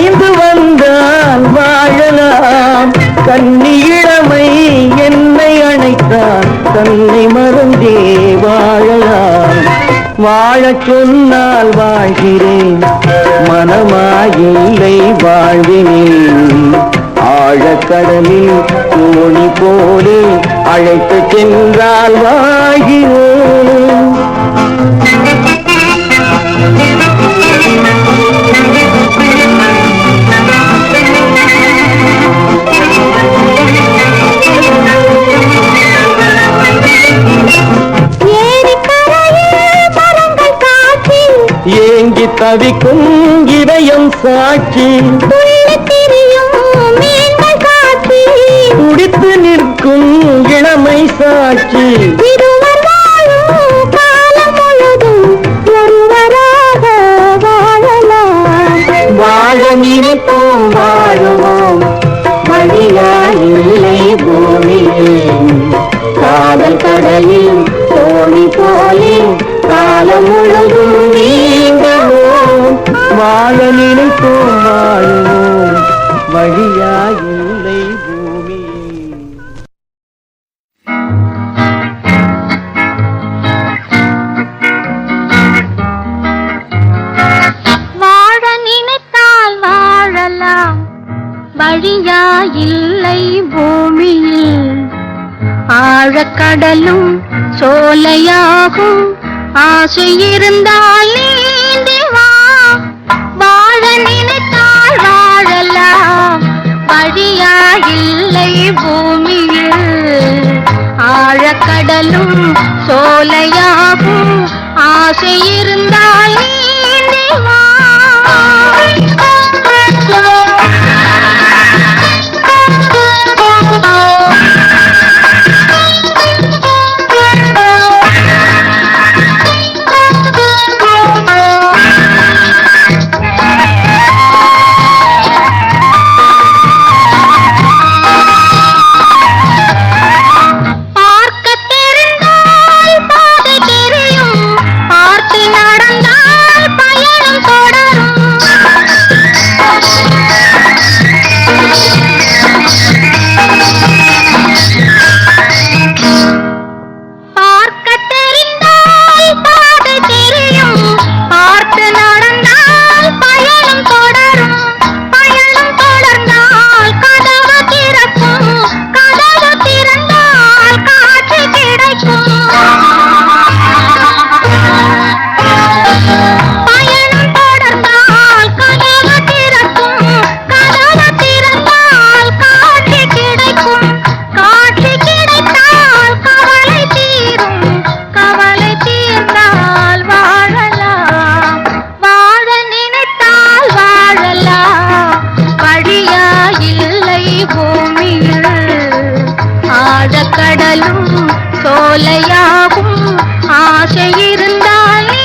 கனிந்து வந்தால் வாழலாம். கன்னி இளமை என்னை அணைத்தால் தன்னை மருந்தே வாழலாம். வாழச் சொன்னால் வாழ்கிறேன் மனமாயில்லை வாழ்வினேன் ஆழக்கடலில் தோணி போலே அழைத்து சென்றால் வாழ்கிறேன். தவிக்கும் இதயம் சாட்சி. துடித்து நிற்கும் இளமை சாட்சி. ஆசை இருந்தால் நீந்தி வா. வாழ நினைத்தால் வாழலாம். வழியா இல்லை பூமியில். ஆழக்கடலும் சோலையாகும். ஆசை இருந்தால் கடலும் சோலையாகும். ஆசை இருந்தாலே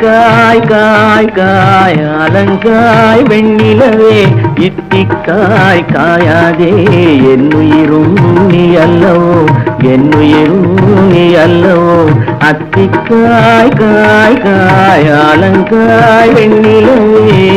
காய் காய் காய் அலங்காய் வெண்ணிலவே இட்டிக்காய் காயாதே என்னுயிரும் நீ அல்லவோ என்னுயிரும் நீ அல்லவோ. அத்திக்காய் காய் காய் அலங்காய் வெண்ணிலவே.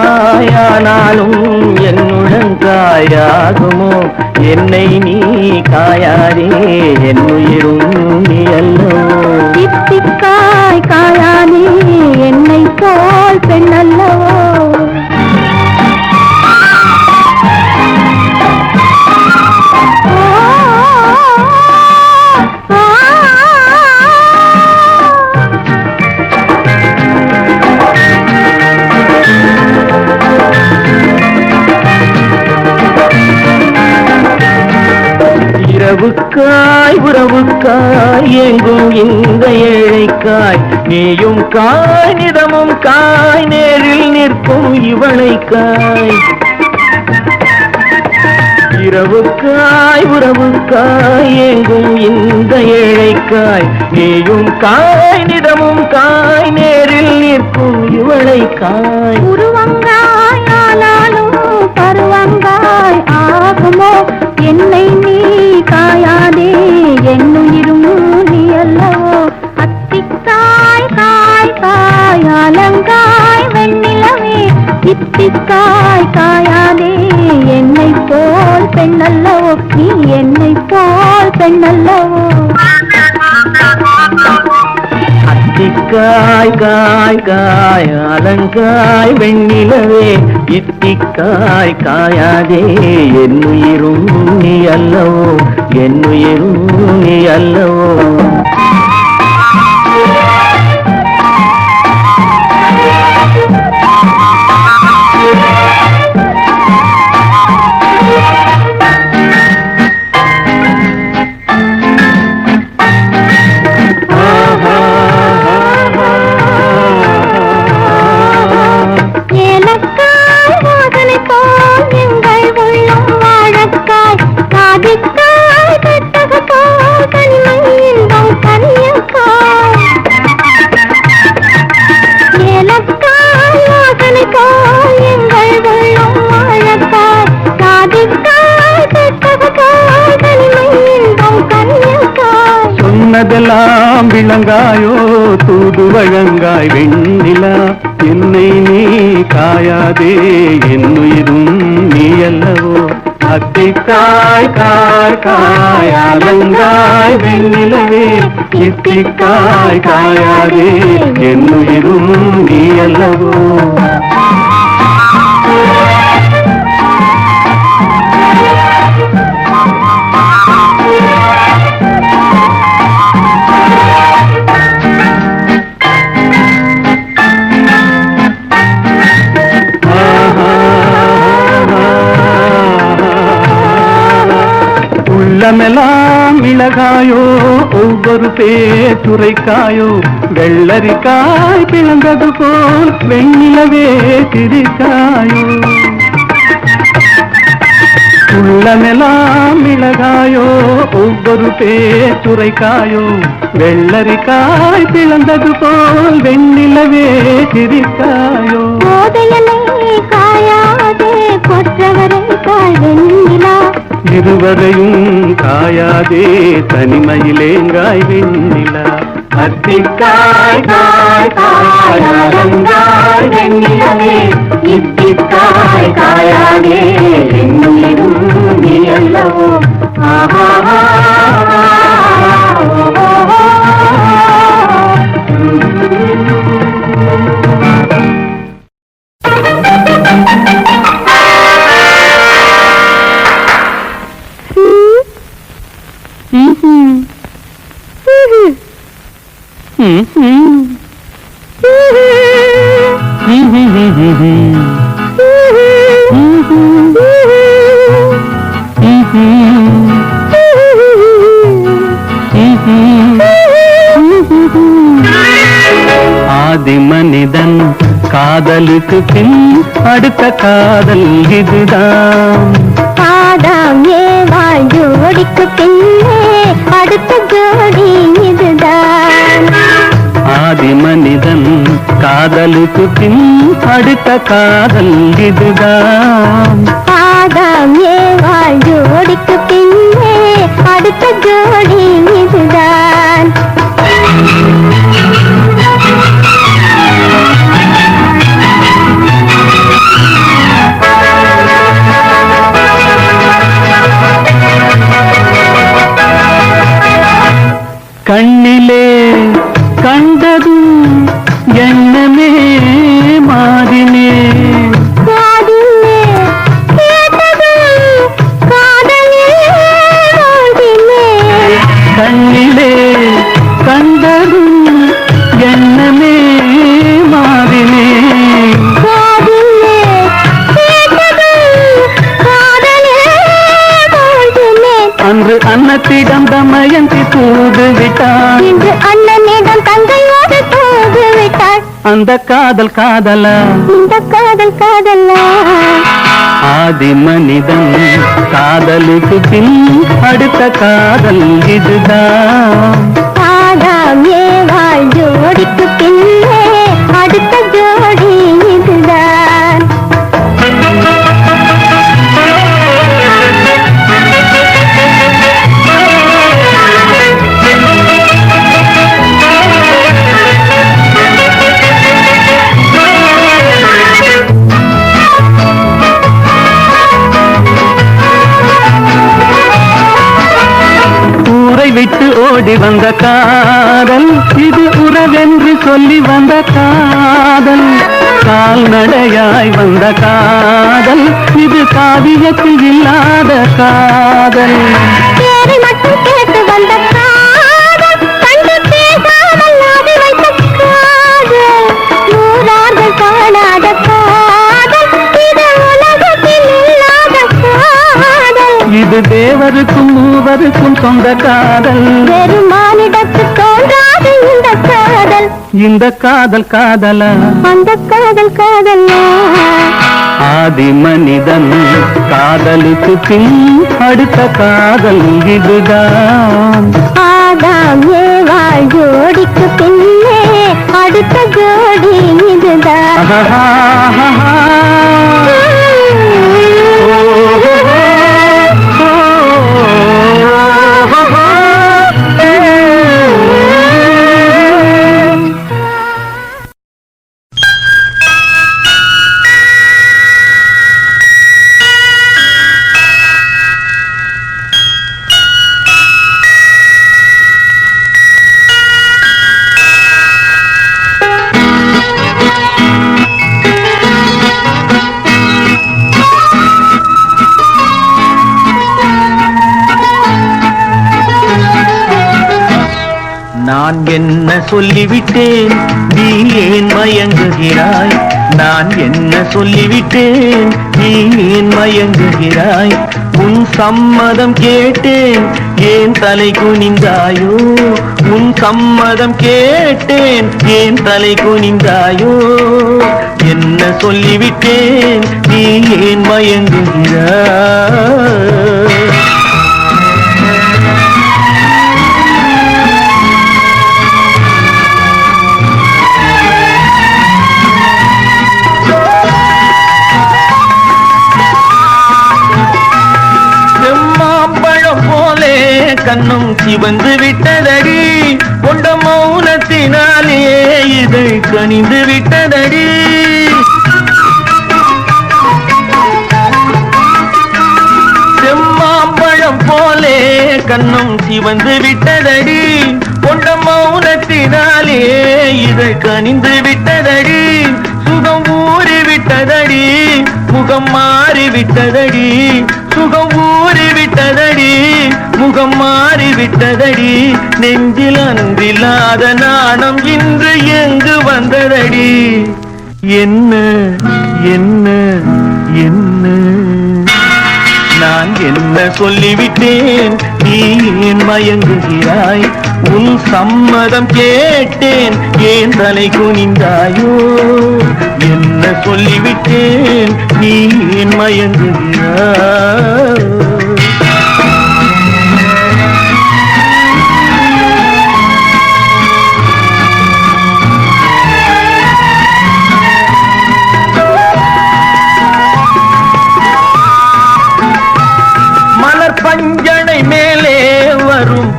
ஆடுளங்காயானாலும் என்னுடங்காயாகுமோ என்னை நீ காயாதே என்னுயிரும் காய் நேரில் நிற்கும் இவளைக்காய் இரவுக்காய் உறவுக்காய் எங்கும் இந்த ஏழைக்காய் நீயும் காய் நிதமும் காய் நேரில் நிற்கும் இவளை காய். உருவங்காய் ஆனாலும் பருவங்காய் ஆகுமோ? என்னை நீ காயாதே என்னுயிரும் காய் வெண்ணிலவே இத்திக்காய் காயாதே. என்னை போல் பெண்ணல்லவோ நீ என்னை போல் பெண்ணல்லவோ. அத்திக்காய் காய் காய் அலங்காய் வெண்ணிலவே இத்திக்காய் காயாதே. என்னுயிரும் நீ அல்லவோ என்னுயிரும் நீ அல்லவோ. விளங்காயோ தூது வழங்காய் வெண்ணிலா என்னை நீ காயாதே என்னுயிரும் நீ அல்லவோ அத்திக்காய் காய் காய் அலங்காய் வெண்ணிலவே இத்திக்காய் காயாதே என்னுயிரும் நீ உள்ளமெல்லாம் மிளகாயோ ஒவ்வொரு பேச்சுரைக்காயோ வெள்ளரிக்காய் பிளந்தது போல் வெண்ணிலவே திரிக்காயோ. உள்ளமெல்லாம் மிளகாயோ ஒவ்வொரு பேச்சுரைக்காயோ வெள்ளரிக்காய் பிளந்தது போல் வெண்ணிலவே திரிக்காயோ. காயாதே கொற்றவரை காய் வெண்ணிலா. இருவரையும் காயாதே தனிமையிலேங்காய் வெண்ணிலா. அத்திக்காய் காய் காய் அலங்காய் வெண்ணிலவே. இத்திக்காய் காயாதே என்னுயிரும் நீ அல்லவோ. ஆஹா. ஆதி மனிதன் காதலுக்கு பின் அடுத்த காதல் இதுதான். ஆதாம் ஏவாள் ஜோடிக்கு பின்னே? அடுத்த ஜோடி இதுதான். ஆதி மனிதன் காதலுக்கு பின் அடுத்த காதல் இதுதான். ஆதாம் ஏவாள் ஜோடிக்கு பின்னே அடுத்த ஜோடி இதுதான். அந்த காதல் காதலா? இந்த காதல் காதல்லா ஆதி மனிதன் காதலுக்கு பின் அடுத்த காதல் இதுதான். ஓடி வந்த காதல் இது உறவென்று சொல்லி வந்த காதல். கால்நடையாய் வந்த காதல் இது காவியத்தில் இல்லாத காதல். இது தேவருக்கும் மூவருக்கும் சொந்த காதல். இந்த காதல் காதலா? அந்த காதல் காதல்லா ஆதி மனிதன் காதலுக்கு பின் அடுத்த காதல் இதுதான் ஆதாம் ஏவாள் ஜோடிக்கு பின்னே அடுத்த ஜோடி இதுதான் சொல்லிவிட்டேன் நீ மயங்குகிறாய்? உன் சம்மதம் கேட்டேன் ஏன் தலை குனிந்தாயோ? உன் சம்மதம் கேட்டேன் ஏன் தலை குனிந்தாயோ? என்ன சொல்லிவிட்டேன் நீ ஏன் மயங்குகிறாய்? வந்து விட்டதடி. கொண்ட மௌனத்தினாலே இதை கனிந்து விட்டதடி. சுகம் ஊறி விட்டதடி. முகம் மாறி விட்டதடி. சுகம் ஊறி விட்டதடி. முகம் மாறி விட்டதடி. நெஞ்சில் அன்பில்லாத நாணம் இன்று எங்கு வந்ததடி? என்ன என்ன என்ன? நான் என்ன சொல்லிவிட்டேன்? ஏன் மயங்குகிறாய். உன் சம்மதம் கேட்டேன் ஏன் தலை குனிந்தாயோ? என்ன சொல்லிவிட்டேன் நீ ஏன் மயங்குகிறாய்.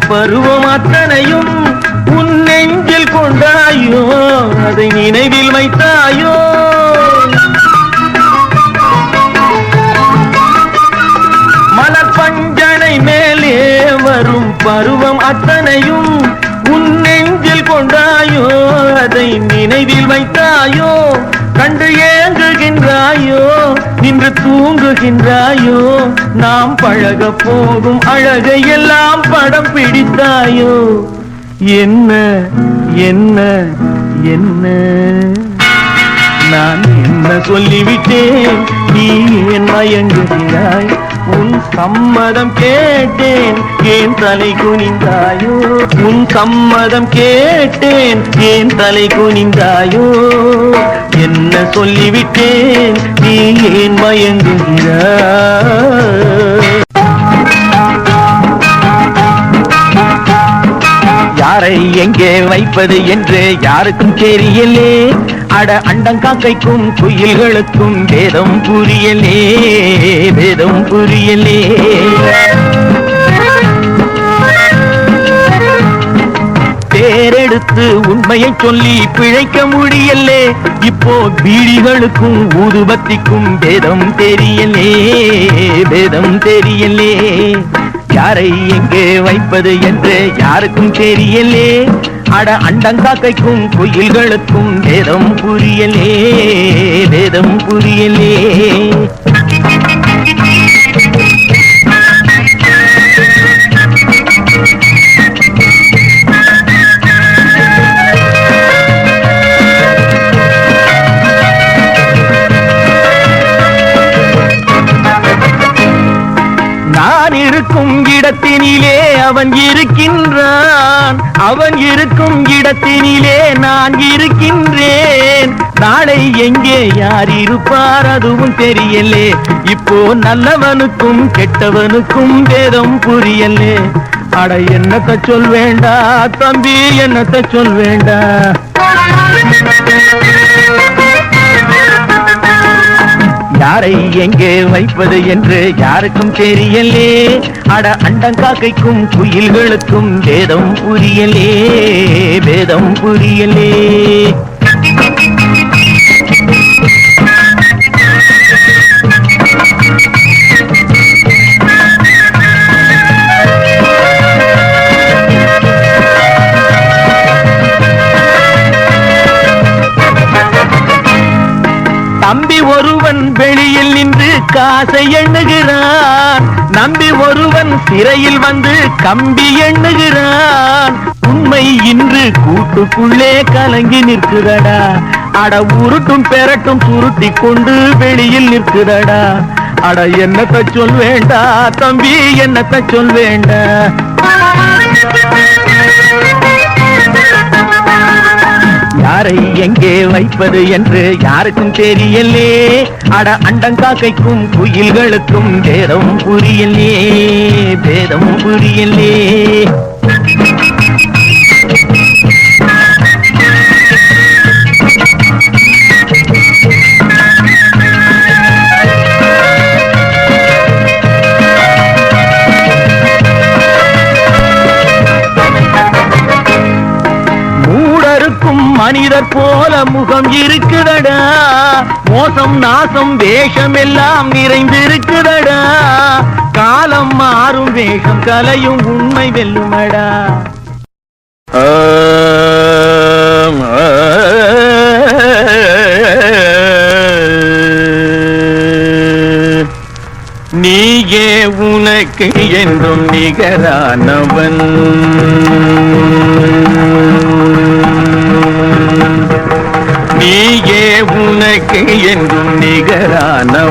பருவம் அத்தனையும் உன் நெஞ்சில் கொண்டாயோ அதை நினைவில் வைத்தாயோ. மலப்பஞ்சனை மேலே வரும் பருவம் அத்தனையும் உன் நெஞ்சில் கொண்டாயோ அதை நினைவில் வைத்தாயோ கண்டு ஏங்குகின்றாயோ. நின்று தூங்குகின்றாயோ? நாம் பழக போகும் அழகை எல்லாம் படம் பிடித்தாயோ? என்ன என்ன என்ன? நான் என்ன சொல்லிவிட்டேன்? நீ என் மயங்குகிறாய்? உன் சம்மதம் கேட்டேன் ஏன் தலை குனிந்தாயோ? உன் சம்மதம் கேட்டேன் ஏன் தலை குனிந்தாயோ? என்ன சொல்லிவிட்டேன் நீ ஏன் மயங்குகிறாய்? யாரை எங்கே வைப்பது என்று யாருக்கும் தெரியலே. அட அண்டங்காக்கைக்கும் குயில்களுக்கும் வேதம் புரியலே வேதம் புரியலே. பேரெடுத்து உண்மையை சொல்லி பிழைக்க முடியலே. இப்போ பீடிகளுக்கும் ஊதுபத்திக்கும் வேதம் தெரியலே வேதம் தெரியலே. யாரை எங்கே வைப்பது என்று யாருக்கும் தெரியலே. அட அண்டங்காக்கைக்கும் குயில்களுக்கும் வேதம் புரியலே வேதம் புரியலே. அவன் இருக்கின்றான். அவன் இருக்கும் இடத்தினிலே நான் இருக்கின்றேன். நாளை எங்கே யார் இருப்பார் அதுவும் தெரியலே. இப்போ நல்லவனுக்கும் கெட்டவனுக்கும் வேதம் புரியலே. அட என்னத்த சொல் வேண்டா? தம்பி என்னத்த சொல் வேண்டா? யாரை எங்கே வைப்பது என்று யாருக்கும் தெரியலே. அட அண்டங்காக்கைக்கும் குயில்களுக்கும் வேதம் புரியலே வேதம் புரியலே. சிறையில் வந்து கம்பி எண்ணுகிறான். உண்மை இன்று கூட்டுக்குள்ளே கலங்கி நிற்குதடா. அட உருட்டும் பெரட்டும் சுருட்டி கொண்டு வெளியில் நிற்குதடா. அட என்னத்தை சொல் வேண்டா தம்பி என்னத்தை சொல் வேண்டா. யாரை எங்கே வைப்பது என்று யாருக்கும் தெரியலே. அட அண்டங்காக்கைக்கும் குயில்களுக்கும் பேதம் புரியலே. பேதம் புரியலே. மனிதர் போல முகம் இருக்குதடா மோசம் நாசம் வேஷம் எல்லாம் நிறைந்திருக்குதடா காலம் மாறும் வேஷம் கலையும் உண்மை வெல்லுமடா. நீயே உனக்கு என்றும் நிகரானவன்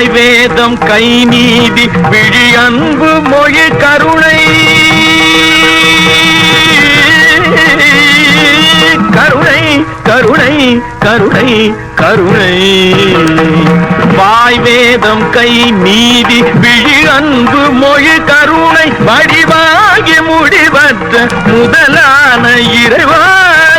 வாய் வேதம் கை நீதி விழி அன்பு மொழி கருணை. கருணை கருணை கருணை கருணை. வாய் வேதம் கை நீதி விழி அன்பு மொழி கருணை. வடிவாகி முடிவற்ற முதலான இறைவா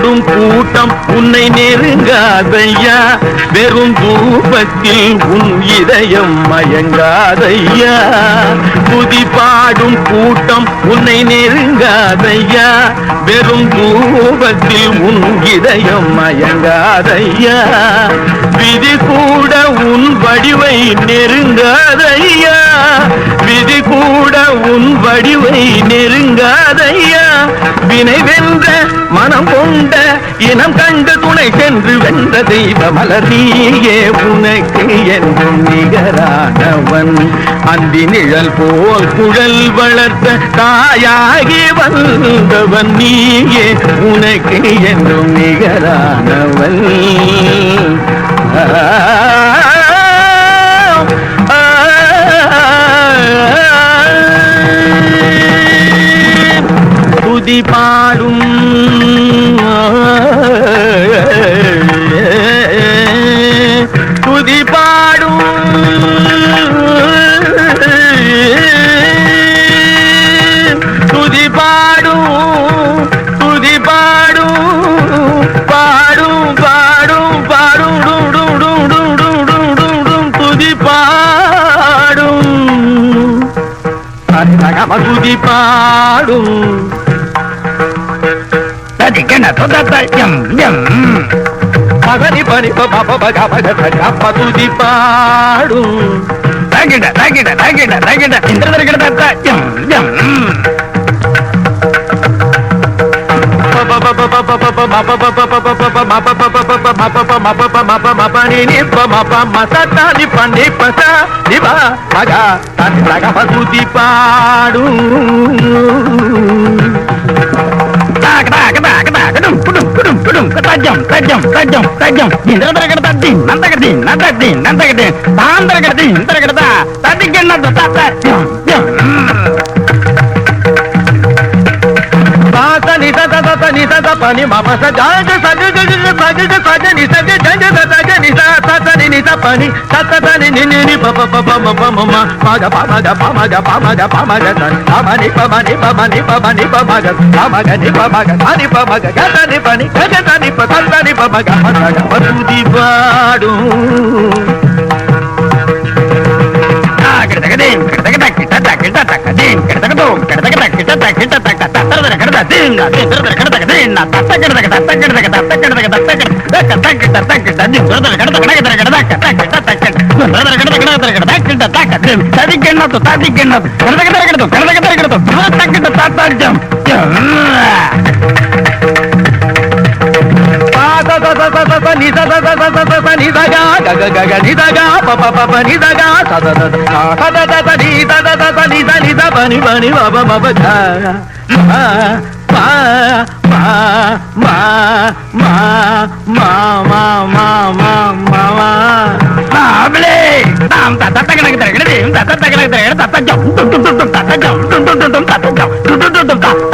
கூட்டம் உன்னை நெருங்காதையா? வெறும் தூபத்தில் உன் இதயம் மயங்காதையா? துதி பாடும் கூட்டம் உன்னை நெருங்காதையா? வெறும் தூபத்தில் உன் இதயம் மயங்காதையா? விதி கூட உன் வடிவை நெருங்காதையா? விதி கூட உன் வடிவை நெருங்காதையா? வினை வென்ற மனம் கொண்ட இனம் கண்டு துணை சென்று வென்ற தெய்வ மலரியே உனக்கு என்றும் நிகரானவன். அந்தி நிழல் போல் குழல் வளர்த்த தாயாகி வந்தவன் நீயே உனக்கு என்றும் நிகரானவன். ஆ, துதி பாடும் పతుది పాడు తాగిండ తాగిండ తాగిండ తాగిండ. ఇంద్ర దరిగిడ పాడు రాజ్యం రాజ్యం రాజ్యం రాజ్యం ఇంద్ర తరగడ దీన్ నందగడ దీన్ నంద దీన్ నందగడ దీన్ తాందరగడ దీన్ ఇంతరగడ తదిగడ నంద తాత ni sa sa sa sa ni sa sa pa ni ma pa sa ja ja sa ja ja ja sa ja ja sa ja ni sa ja ja ja sa sa ja ni sa sa sa ni ni sa pa ni sa sa sa ni ni ni ni pa pa pa pa ma pa ma ma pa ga pa ma ga pa ma ga pa ma ga pa ma ga sa pa ma ni pa ma ni pa ma ni pa ma ni pa ma ga pa ma ga ni pa ma ga sa ni pa ma ga ga sa ni pa ni ga ga sa ni pa sa sa ni pa ma ga pa sa ga pa tu di va do ఇక్కడ తగదే ఇక్కడ తదిగిన్నదు తదిగిన్నదు కడదగ తరగడదు కడదగ తరగడదు తగ్గ తాత్తాడ్యం నిదగా గగ గగ నిదగా పప పప నిదగా సద సద నిద దద నిద నిద బని బని బబ బబ మా మా మా మా మా మా మా మా మా మా మా బాబులే తాం తత తగనగ తగనగ తగనగ తగనగ తగనగ తత జం టుం టుం టుం తత జం టుం టుం టుం తత జం టుం టుం టుం తత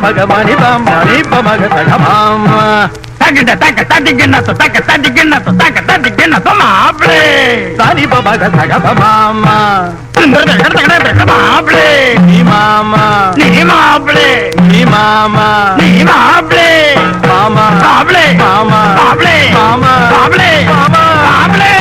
பமக மணிதம் மணி பமக தகமாம் தகிட தக தடிகிண்ணத்து தக தடிகிண்ணத்து தக தடிகிண்ணத்து மாப்ளே சரி பமக தகமாம் மாப்ளே நீ மாமா நீ மாப்ளே நீ மாமா நீ மாப்ளே மாமா. மாப்ளே மாமா. மாப்ளே மாமா. மாப்ளே மாமா. மாப்ளே